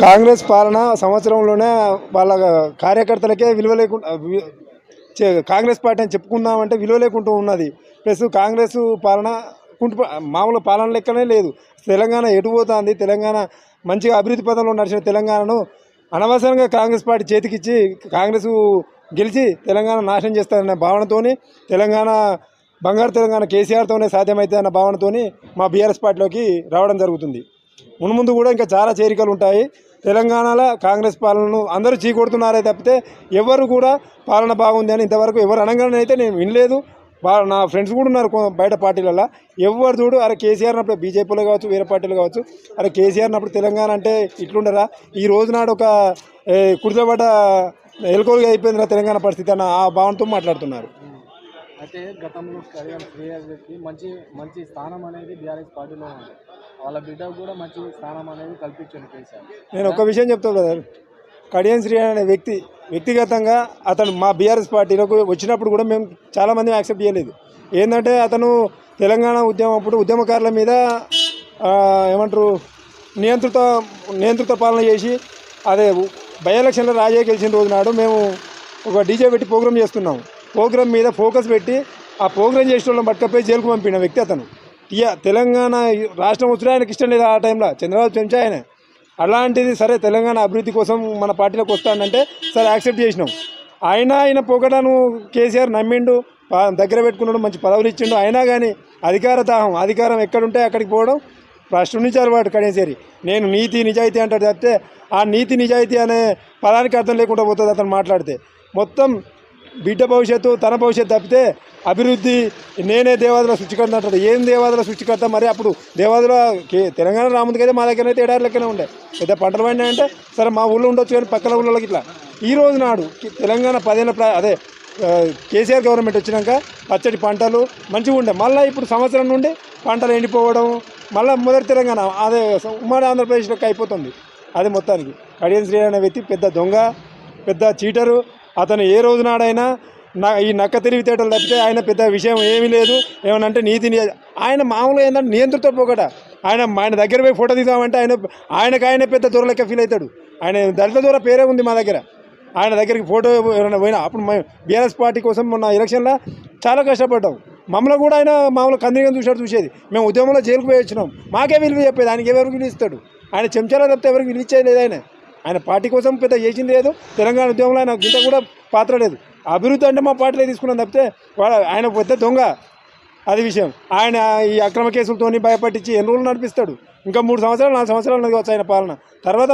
కాంగ్రెస్ పాలన సంవత్సరంలోనే వాళ్ళ కార్యకర్తలకే విలువ లేకుండా చే- కాంగ్రెస్ పార్టీ అని చెప్పుకుందామంటే విలువ లేకుండా ఉన్నది. ప్లస్ కాంగ్రెస్ పాలన కుంటు మామూలు పాలన లెక్కనే లేదు. తెలంగాణ ఎటు పోతుంది? తెలంగాణ మంచిగా అభివృద్ధి పదంలో నడిచిన తెలంగాణను అనవసరంగా కాంగ్రెస్ పార్టీ చేతికిచ్చి కాంగ్రెస్ గెలిచి తెలంగాణ నాశనం చేస్తారనే భావనతోని తెలంగాణ బంగారు తెలంగాణ కేసీఆర్తోనే సాధ్యమైతే అన్న భావనతోని మా బీఆర్ఎస్ పార్టీలోకి రావడం జరుగుతుంది. మున్ముందు కూడా ఇంకా చాలా చేరికలు ఉంటాయి. తెలంగాణలో కాంగ్రెస్ పాలనను అందరూ చీకొడుతున్నారే తప్పితే ఎవరు కూడా పాలన బాగుంది అని ఇంతవరకు ఎవరు అనగానే అయితే నేను వినలేదు. నా ఫ్రెండ్స్ కూడా ఉన్నారు బయట పార్టీలలో ఎవరు చూడు అరే కేసీఆర్ అప్పుడు బీజేపీలో కావచ్చు వేరే పార్టీలు కావచ్చు అరే కేసీఆర్ అప్పుడు తెలంగాణ అంటే ఇట్లుండరా? ఈ రోజు నాడు ఒక ఏ, ఎలుకోలుగా అయిపోయిందిరా తెలంగాణ పరిస్థితి అన్న ఆ భావనతో మాట్లాడుతున్నారు. అయితే గతంలో మంచి మంచి స్థానం అనేది బీఆర్ఎస్ పార్టీలో ఉంది. వాళ్ళ బిడ్డకు కూడా మంచి స్థానం అనేది కల్పించండి కేసీఆర్. నేను ఒక విషయం చెప్తాను బ్రదర్. కడియం శ్రీ అనే వ్యక్తి వ్యక్తిగతంగా అతను మా బీఆర్ఎస్ పార్టీలోకి వచ్చినప్పుడు కూడా మేము చాలామంది యాక్సెప్ట్ చేయలేదు. ఏంటంటే అతను తెలంగాణ ఉద్యమం అప్పుడు ఉద్యమకారుల మీద ఏమంటారు నియంత్రిత నియంత్రిత పాలన చేసి అదే బై ఎలక్షన్లో రాజే గెలిచిన రోజు నాడు మేము ఒక డీజే పెట్టి ప్రోగ్రామ్ చేస్తున్నాం. ప్రోగ్రామ్ మీద ఫోకస్ పెట్టి ఆ ప్రోగ్రామ్ చేసిన వాళ్ళని పట్టుకపోయి జైలుకు పంపిన వ్యక్తి అతను. ఇక తెలంగాణ రాష్ట్రం వచ్చినా ఆయనకి ఇష్టం లేదు ఆ టైంలో. చంద్రబాబు చెంచా ఆయన. అలాంటిది సరే తెలంగాణ అభివృద్ధి కోసం మన పార్టీలోకి వస్తానంటే సరే యాక్సెప్ట్ చేసినాం. ఆయన ఆయన పొగడను కేసీఆర్ నమ్మిండు దగ్గర పెట్టుకున్నాడు మంచి పదవులు ఇచ్చిండు. అయినా కానీ అధికార దాహం అధికారం ఎక్కడుంటే అక్కడికి పోవడం ప్రశ్నించారు వాడు కడేసేరి నేను నీతి నిజాయితీ అంటాడు తప్పితే ఆ నీతి నిజాయితీ అనే పదానికి అర్థం లేకుండా పోతుంది అతను మాట్లాడితే. మొత్తం బిడ్డ భవిష్యత్తు తన భవిష్యత్తు తప్పితే అభివృద్ధి నేనే దేవాదుల సృష్టికర్త అంటాడు ఏం దేవాదుల సృష్టికర్త? మరి అప్పుడు దేవాదుల కే- తెలంగాణ రాముందుకైతే మా దగ్గర అయితే ఎడారి లెక్కనే ఉండే. పెద్ద పంటలు పండినాయంటే సరే మా ఊళ్ళో ఉండొచ్చు కానీ పక్కన ఊళ్ళోకి ఇట్లా. ఈ రోజు నాడు తెలంగాణ పదేళ్ళ అదే కేసీఆర్ గవర్నమెంట్ వచ్చినాక పచ్చడి పంటలు మంచిగా ఉండే. మళ్ళీ ఇప్పుడు సంవత్సరం నుండి పంటలు ఎండిపోవడం మళ్ళీ మొదటి తెలంగాణ అదే ఉమ్మడి ఆంధ్రప్రదేశ్లోకి అయిపోతుంది. అది మొత్తానికి. కడియం శ్రీ అనే వ్యక్తి పెద్ద దొంగ పెద్ద చీటరు అతను ఏ రోజు నాడైనా నా ఈ నక్క తెలివితేటలు తప్పితే ఆయన పెద్ద విషయం ఏమీ లేదు. ఏమనంటే నీతి ఆయన మామూలుగా ఏంటంటే నియంత్రిత పోకట ఆయన ఆయన దగ్గర పోయి ఫోటో తీసామంటే ఆయన ఆయనకు ఆయన పెద్ద దొర లెక్క ఫీల్ అవుతాడు. ఆయన దళిత దూర పేరే ఉంది మా దగ్గర. ఆయన దగ్గరికి ఫోటో ఎవరైనా పోయినా అప్పుడు బీఆర్ఎస్ పార్టీ కోసం మొన్న ఎలక్షన్లో చాలా కష్టపడ్డాం. మమ్మల్ని కూడా ఆయన మామూలు కందిగా చూసాడు చూసేది. మేము ఉద్యమంలో జైలుకు పోయి వచ్చినాం. మాకే విలువ చెప్పేది. ఆయనకి ఎవరికి విలువ ఇస్తాడు? ఆయన చెంచాలో తప్పితే ఎవరికి విలువ ఇచ్చేది లేదు ఆయన. ఆయన పార్టీ కోసం పెద్ద చేసింది లేదు. తెలంగాణ ఉద్యమంలో ఆయన గింత కూడా పాత్ర లేదు. అభివృద్ధి అంటే మా పార్టీలో తీసుకున్నాం తప్పితే వాళ్ళ ఆయన పెద్ద దొంగ. అది విషయం. ఆయన ఈ అక్రమ కేసులతోని భయపట్టించి ఎన్ని రోజులు నడిపిస్తాడు? ఇంకా మూడు సంవత్సరాలు నాలుగు సంవత్సరాలు నడవచ్చు ఆయన పాలన. తర్వాత